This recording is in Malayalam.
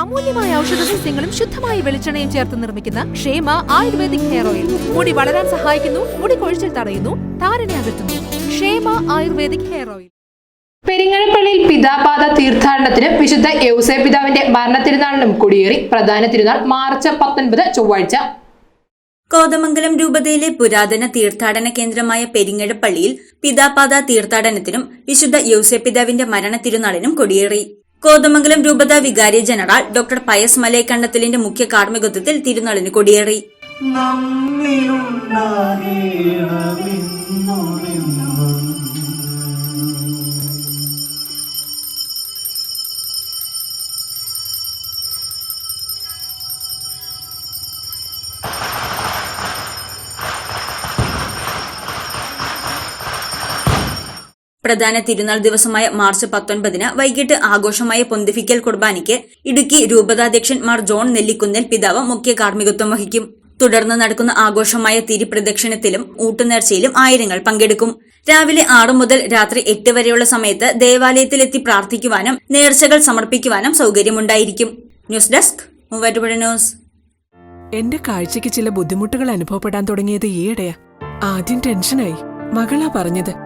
അമൂല്യമായ ഔഷധ സസ്യങ്ങളും ശുദ്ധമായ വെളിച്ചെണ്ണയും ചേർത്ത് നിർമ്മിക്കുന്ന ക്ഷേമ ആയുർവേദിക് ഹെയർ ഓയിൽ. മുടി വളരാൻ സഹായിക്കുന്നു മുടി കൊഴിച്ചിൽ തടയുന്നു താരനെ അകറ്റുന്നു. Kshema ayurvedic hair oil. പെരിങ്ങഴപ്പള്ളിയിൽ പിതാപാത തീർത്ഥാടനത്തിന് വിശുദ്ധ യൗസേ പിതാവിന്റെ മരണത്തിരുനാളിനും കൊടിയേറി പ്രധാന തിരുനാൾ മാർച്ച് പത്തൊൻപത് ചൊവ്വാഴ്ച. കോതമംഗലം രൂപതയിലെ പുരാതന തീർത്ഥാടന കേന്ദ്രമായ പെരിങ്ങഴപ്പള്ളിയിൽ പിതാപാത തീർത്ഥാടനത്തിനും വിശുദ്ധ യൗസപിതാവിന്റെ മരണ തിരുനാളിനും കൊടിയേറി. കോതമംഗലം രൂപത വികാരി ജനറൽ ഡോക്ടർ പയസ് മലയക്കണ്ണത്തിലിന്റെ മുഖ്യ കാർമ്മികത്വത്തിൽ തിരുനാളിന് കൊടിയേറി. പ്രധാന തിരുനാൾ ദിവസമായ മാർച്ച് പത്തൊൻപതിന് വൈകിട്ട് ആഘോഷമായ പൊന്തിഫിക്കൽ കുർബാനയ്ക്ക് ഇടുക്കി രൂപതാധ്യക്ഷൻ മാർ ജോൺ നെല്ലിക്കുന്നേൽ പിതാവ് മുഖ്യ കാർമ്മികത്വം വഹിക്കും. തുടർന്ന് നടക്കുന്ന ആഘോഷമായ തിരിപ്രദക്ഷിണത്തിലും ഊട്ടുനേർച്ചയിലും ആയിരങ്ങൾ പങ്കെടുക്കും. രാവിലെ ആറു മുതൽ രാത്രി എട്ട് വരെയുള്ള സമയത്ത് ദേവാലയത്തിലെത്തി പ്രാർത്ഥിക്കുവാനും നേർച്ചകൾ സമർപ്പിക്കുവാനും സൗകര്യമുണ്ടായിരിക്കും. News desk news. എന്റെ കാഴ്ചയ്ക്ക് ചില ബുദ്ധിമുട്ടുകൾ അനുഭവപ്പെടാൻ തുടങ്ങിയത് ഈയിടെയാ. ആദ്യം ടെൻഷനായി. മകളാ പറഞ്ഞത്.